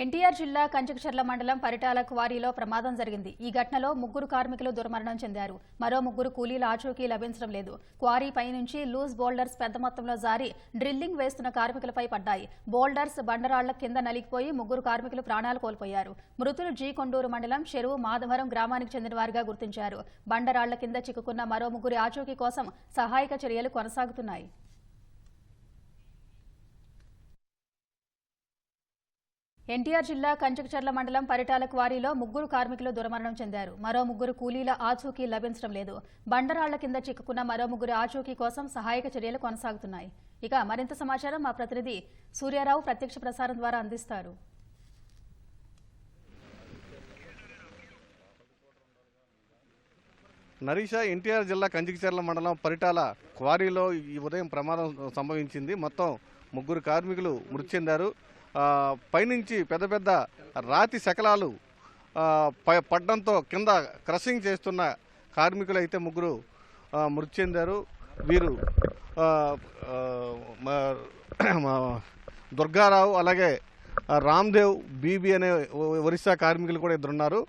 ఎన్టీఆర్ జిల్లా కంచకచర్ల మండలం పరిటాల క్వారీలో ప్రమాదం జరిగింది. ఈ ఘటనలో ముగ్గురు కార్మికులు దుర్మరణం చెందారు. మరో ముగ్గురు కూలీల ఆచూకీ లభించడం లేదు. క్వారీ పై నుంచి లూజ్ బోల్డర్స్ పెద్ద మొత్తంలో జారి డ్రిల్లింగ్ వేస్తున్న కార్మికులపై పడ్డాయి. బోల్డర్స్ బండరాళ్ళ కింద నలిగిపోయి ముగ్గురు కార్మికులు ప్రాణాలు కోల్పోయారు. మృతులు జీ కొండూరు మండలం చెరువు మాధవరం గ్రామానికి చెందిన వారిగా గుర్తించారు. బండరాళ్ళ కింద చిక్కుకున్న మరో ముగ్గురి ఆచూకీ కోసం సహాయక చర్యలు కొనసాగుతున్నాయి. ఎన్టీఆర్ జిల్లా కంచకచర్ల మండలం పరిటాల క్వారీలో ముగ్గురు కార్మికులు దుర్మరణం చెందారు. మరో ముగ్గురు కూలీల ఆచూకీ లభించడం లేదు. బండరాళ్ళ కింద చిక్కుకున్న మరో ముగ్గురు ఆచూకీ కోసం సహాయక చర్యలు కొనసాగుతున్నాయి. ఇక మరింత సమాచారం మా ప్రతినిధి సూర్యారావు ప్రత్యక్ష ప్రసారం ద్వారా అందిస్తారు. నరీష ఎన్టీఆర్ జిల్లా కంచికచర్ల మండలం పరిటాల క్వారీలో ఈ ఉదయం ప్రమాదం సంభవించింది. మొత్తం ముగ్గురు కార్మికులు మృతి చెందారు. పైనుంచి పెద్ద పెద్ద రాతి శకలాలు ఆ, పడ్డంతో కింద క్రషింగ్ చేస్తున్న కార్మికులు అయితే ముగ్గురు మృతి చెందారు. వీరు దుర్గారావు అలాగే రామ్దేవ్ బీబీ అనే ఒరిస్సా కార్మికులు కూడా ఇద్దరు ఉన్నారు.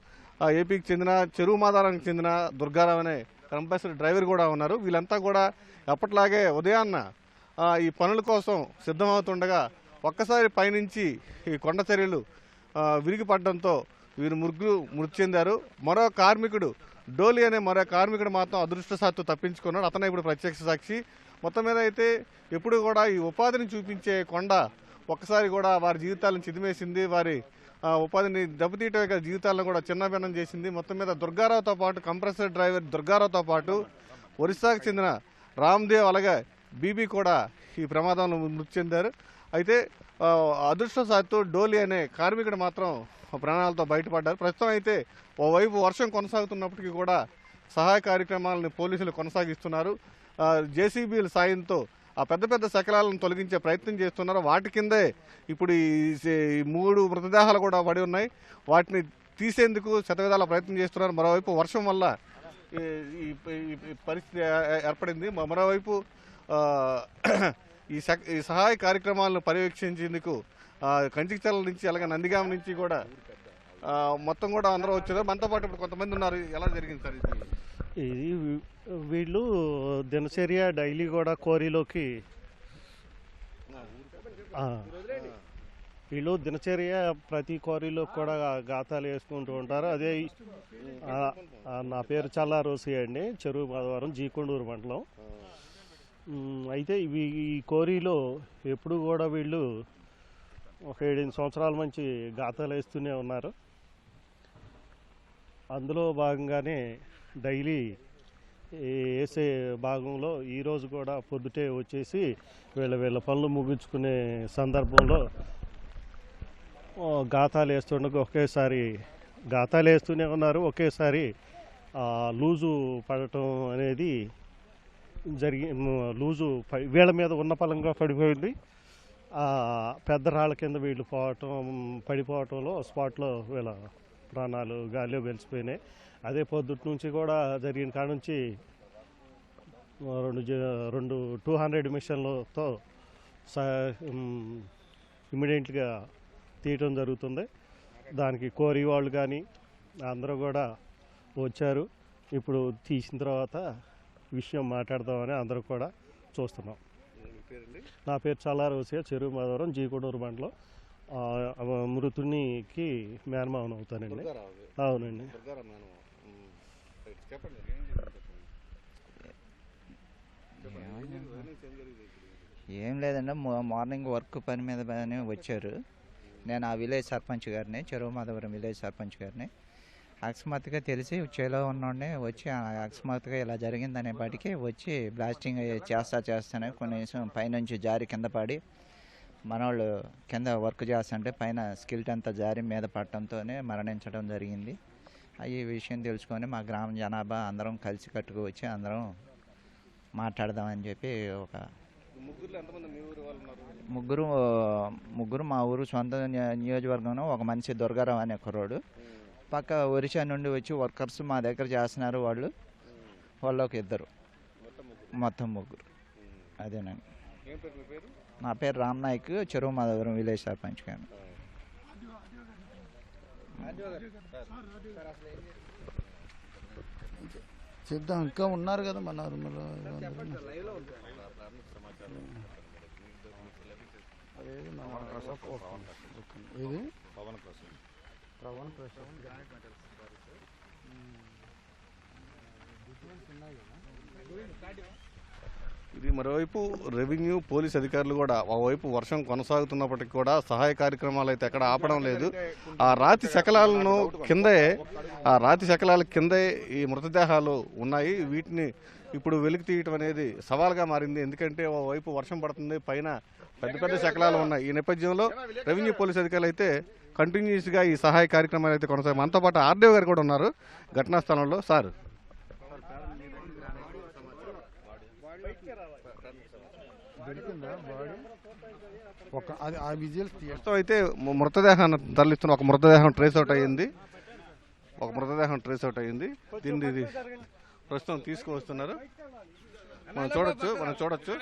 ఏపీకి చెందిన చెరువు మాదారానికి చెందిన దుర్గారావు అనే కంపల్సరీ డ్రైవర్ కూడా ఉన్నారు. వీళ్ళంతా కూడా ఎప్పట్లాగే ఉదయాన్న ఈ పనుల కోసం సిద్ధమవుతుండగా ఒక్కసారి పైనుంచి ఈ కొండ చర్యలు విరిగిపడడంతో వీరు ముగ్గురు మృతి చెందారు. మరో కార్మికుడు డోలి అనే మరో కార్మికుడు మాత్రం అదృష్టశాత్తు తప్పించుకున్నాడు. అతనే ఇప్పుడు ప్రత్యక్ష సాక్షి. మొత్తం మీద అయితే ఎప్పుడు కూడా ఈ ఉపాధిని చూపించే కొండ ఒక్కసారి కూడా వారి జీవితాలను చిదిమేసింది. వారి ఉపాధిని దెబ్బతీయటమే కాదు జీవితాలను కూడా చిన్నభిన్నం చేసింది. మొత్తం మీద దుర్గారావుతో పాటు కంప్రెసర్ డ్రైవర్ దుర్గారావుతో పాటు ఒరిస్సాకు చెందిన రామ్దేవ్ అలాగే బీబీ కూడా ఈ ప్రమాదంలో మృతి చెందారు. అయితే అదృష్టసాత్తు డోలి అనే కార్మికుడు మాత్రం ప్రాణాలతో బయటపడ్డారు. ప్రస్తుతం అయితే ఓవైపు వర్షం కొనసాగుతున్నప్పటికీ కూడా సహాయ కార్యక్రమాలను పోలీసులు కొనసాగిస్తున్నారు. జేసీబీల సాయంతో ఆ పెద్ద పెద్ద శకలాలను తొలగించే ప్రయత్నం చేస్తున్నారు. వాటి కిందే ఇప్పుడు ఈ మూడు మృతదేహాలు కూడా పడి ఉన్నాయి. వాటిని తీసేందుకు శతవిధాల ప్రయత్నం చేస్తున్నారు. మరోవైపు వర్షం వల్ల ఈ- పరిస్థితి ఏర్పడింది. మరోవైపు ఈ సహ- ఈ సహాయ కార్యక్రమాలను పర్యవేక్షించేందుకు కంచికచల నుంచి అలాగే నందిగామ నుంచి కూడా మొత్తం కూడా అందరూ వచ్చారు. మనతో పాటు ఇప్పుడు కొంతమంది ఉన్నారు. ఎలా జరిగింది సార్ ఇది? వీళ్ళు దినచర్య డైలీ కూడా కోరిలోకి వీళ్ళు దినచర్య ప్రతి కోరిలో కూడా గాతాలు వేసుకుంటూ ఉంటారు. అదే నా పేరు చల్లా రోసి అండి. చెరువు మాధవరం జీకొండూరు మండలం. అయితే ఇవి ఈ కోరిలో ఎప్పుడు కూడా వీళ్ళు ఒక ఏడెనిమిది సంవత్సరాల నుంచి గాతాలు వేస్తూనే ఉన్నారు. అందులో భాగంగానే డైలీ వేసే భాగంలో ఈరోజు కూడా పొద్దుటే వచ్చేసి వీళ్ళ వీళ్ళ పనులు ముగించుకునే సందర్భంలో గాతాలు వేస్తుండగా ఒకేసారి గాతాలు వేస్తూనే ఉన్నారు. ఒకేసారి లూజు పడటం అనేది జరిగి లూజు పై- వీళ్ళ మీద ఉన్న పలంగా పడిపోయింది. పెద్ద రాళ్ళ కింద వీళ్ళు పోవటం పడిపోవటంలో స్పాట్లో వీళ్ళ ప్రాణాలు గాలిలో వెలిసిపోయినాయి. అదే పొద్దుటి నుంచి కూడా జరిగిన కాడ నుంచి రెండు జ- రెండు టూ హండ్రెడ్ మిషన్లతో ఇమీడియట్గా తీయటం జరుగుతుంది. దానికి కోరి వాళ్ళు కానీ అందరూ కూడా వచ్చారు. ఇప్పుడు తీసిన తర్వాత విషయం మాట్లాడదామని అందరూ కూడా చూస్తున్నాం. నా పేరు చల్లారోసియా చెరువు మాధవరం జీకొడూరు మండలం. ఆ, ఆ, మృతునికి మేనమావన్ అవుతానండి. అవునండి. ఏం లేదండి మా- మార్నింగ్ వర్క్ పని మీద పని వచ్చారు. నేను ఆ విలేజ్ సర్పంచ్ గారిని చెరువు మాధవరం విలేజ్ సర్పంచ్ గారిని. అకస్మాత్తుగా తెలిసి చేలో ఉన్నోడిని వచ్చి అకస్మాత్తుగా ఇలా జరిగిందనే పాటికి వచ్చి బ్లాస్టింగ్ చేస్తా చేస్తానే కొన్నిసం పైనుంచి జారి కింద పడి మనోళ్ళు కింద వర్క్ చేస్తుంటే పైన స్కిల్ట్ అంతా జారి మీద పడటంతోనే మరణించడం జరిగింది. ఈ విషయం తెలుసుకొని మా గ్రామ జనాభా అందరం కలిసి కట్టుకు వచ్చి అందరం మాట్లాడదామని చెప్పి ఒక ముగ్గురు ముగ్గురు మా ఊరు సొంత నియ- నియోజకవర్గంలో ఒక మనిషి దుర్గారావు అనే కుర్రోడు. పక్క ఒరిస్సా నుండి వచ్చి వర్కర్స్ మా దగ్గర చేస్తున్నారు వాళ్ళు. వాళ్ళు ఒక ఇద్దరు. మొత్తం ముగ్గురు. అదేనండి. నా పేరు రామ్ నాయక్ చెరువు మాధవరం విలేజ్ సర్పంచ్ గారు. చెప్దాం ఇంకా ఉన్నారు కదా మన నలుగురు అదేది మన ఇది పవన్ ప్రసాద్ ఇది మరోవైపు రెవెన్యూ పోలీస్ అధికారులు కూడా ఓవైపు వర్షం కొనసాగుతున్నప్పటికీ కూడా సహాయ కార్యక్రమాలు అయితే ఎక్కడ ఆపడం లేదు. ఆ రాతి శకలాలను కిందే ఆ రాతి శకలాల కిందే ఈ మృతదేహాలు ఉన్నాయి. వీటిని ఇప్పుడు వెలికి తీయటం అనేది సవాల్గా మారింది. ఎందుకంటే ఓవైపు వర్షం పడుతుంది. పైన పెద్ద పెద్ద శకలాలు ఉన్నాయి. ఈ నేపథ్యంలో రెవెన్యూ పోలీస్ అధికారులు అయితే కంటిన్యూస్గా ఈ సహాయ కార్యక్రమాలు అయితే కొనసాగి మనతో పాటు ఆర్డీఓ గారు కూడా ఉన్నారు. ఘటనా స్థలంలో సార్. ఒక అది ఆ విజువల్స్ అయితే మృతదేహాన్ని తరలిస్తున్న ఒక మృతదేహం ట్రేస్ అవుట్ అయ్యింది. ఒక మృతదేహం ట్రేస్ అవుట్ అయ్యింది. దీన్ని ఇది ప్రస్తుతం తీసుకువస్తున్నారు మనం చూడొచ్చు మనం చూడొచ్చు.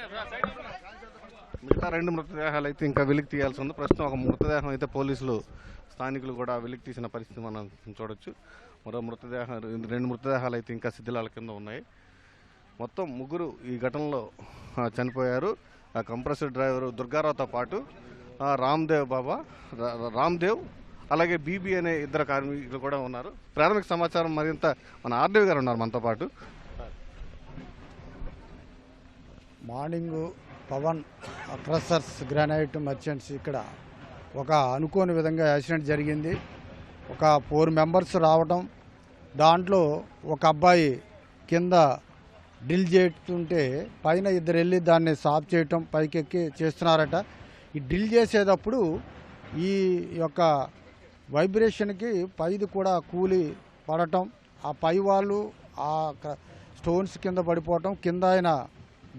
మిగతా రెండు మృతదేహాలు అయితే ఇంకా వెలికి తీయాల్సి ఉంది. ప్రస్తుతం ఒక మృతదేహం అయితే పోలీసులు స్థానికులు కూడా వెలికి తీసిన పరిస్థితి మనం చూడొచ్చు. మరో మృతదేహం రెండు మృతదేహాలు అయితే ఇంకా శిథిలాల కింద ఉన్నాయి. మొత్తం ముగ్గురు ఈ ఘటనలో చనిపోయారు. కంప్రెసర్ డ్రైవరు దుర్గారావుతో పాటు రామ్దేవ్ బాబా రామ్దేవ్ అలాగే బీబీ అనే ఇద్దరు కార్మికులు కూడా ఉన్నారు. ప్రాథమిక సమాచారం మరింత మన ఆర్డీవి గారు ఉన్నారు మనతో పాటు. Morning Pavan crushers granite merchants ఇక్కడ ఒక అనుకోని విధంగా యాక్సిడెంట్ జరిగింది. ఒక ఫోర్ మెంబర్స్ రావటం దాంట్లో ఒక అబ్బాయి కింద డ్రిల్ చేస్తుంటే పైన ఇద్దరు వెళ్ళి దాన్ని సాఫ్ చేయటం పైకెక్కి చేస్తున్నారట. ఈ డ్రిల్ చేసేటప్పుడు ఈ యొక్క వైబ్రేషన్కి పైది కూడా కూలి పడటం ఆ పై వాళ్ళు ఆ స్టోన్స్ కింద పడిపోవటం కింద ఆయన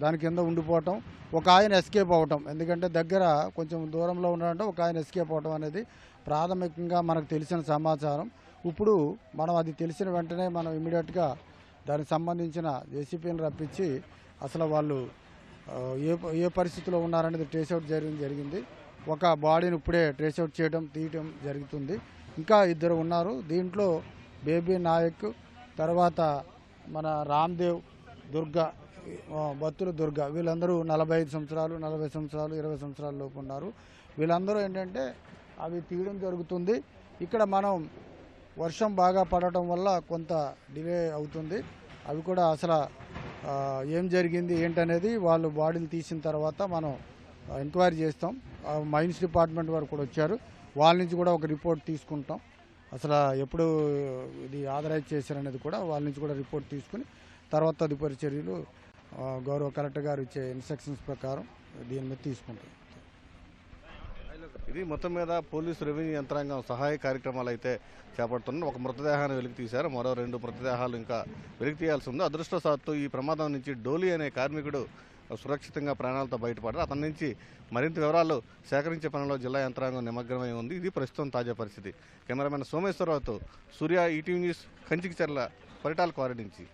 దాని కింద ఉండిపోవటం ఒక ఆయన ఎస్కేప్ అవ్వటం ఎందుకంటే దగ్గర కొంచెం దూరంలో ఉండడంటే ఒక ఆయన ఎస్కేప్ అవ్వటం అనేది ప్రాథమికంగా మనకు తెలిసిన సమాచారం. ఇప్పుడు మనం అది తెలిసిన వెంటనే మనం ఇమీడియట్గా దానికి సంబంధించిన జేసీపీని రప్పించి అసలు వాళ్ళు ఏ ఏ పరిస్థితిలో ఉన్నారనేది ట్రేస్అవుట్ చేయడం జరిగింది. ఒక బాడీని ఇప్పుడే ట్రేస్అవుట్ చేయడం తీయటం జరుగుతుంది. ఇంకా ఇద్దరు ఉన్నారు. దీంట్లో బేబీ నాయక్ తర్వాత మన రామ్దేవ్ దుర్గా భక్తుల దుర్గ దుర్గా వీళ్ళందరూ నలభై ఐదు సంవత్సరాలు నలభై సంవత్సరాలు ఇరవై సంవత్సరాల లోపు ఉన్నారు. వీళ్ళందరూ ఏంటంటే అవి తీయడం జరుగుతుంది. ఇక్కడ మనం వర్షం బాగా పడటం వల్ల కొంత డిలే అవుతుంది. అవి కూడా అసలు ఏం జరిగింది ఏంటనేది వాళ్ళు బాడీలు తీసిన తర్వాత మనం ఎంక్వైరీ చేస్తాం. మైన్స్ డిపార్ట్మెంట్ వారు కూడా వచ్చారు. వాళ్ళ నుంచి కూడా ఒక రిపోర్ట్ తీసుకుంటాం. అసలు ఎప్పుడు ఇది ఆథరైజ్ చేశారనేది కూడా వాళ్ళ నుంచి కూడా రిపోర్ట్ తీసుకుని తర్వాత తదుపరి చర్యలు గౌరవ కలెక్టర్ గారు ఇచ్చే ఇన్స్ట్రక్షన్స్ ప్రకారం దీని మీద తీసుకుంటాం. ఇది మొత్తం మీద పోలీసు రెవెన్యూ యంత్రాంగం సహాయ కార్యక్రమాలు అయితే చేపడుతున్నారు ఒక మృతదేహాన్ని వెలికి తీశారు. మరో రెండు మృతదేహాలు ఇంకా వెలికి తీయాల్సి ఉంది. అదృష్టవశాత్తు ఈ ప్రమాదం నుంచి డోలీ అనే కార్మికుడు సురక్షితంగా ప్రాణాలతో బయటపడ్డారు. అతని నుంచి మరింత వివరాలు సేకరించే పనిలో జిల్లా యంత్రాంగం నిమగ్నమై ఉంది. ఇది ప్రస్తుతం తాజా పరిస్థితి. Cameraman సోమేశ్వరరావుతో Surya ETV news Kanchikacherla Paritala quarry నుంచి.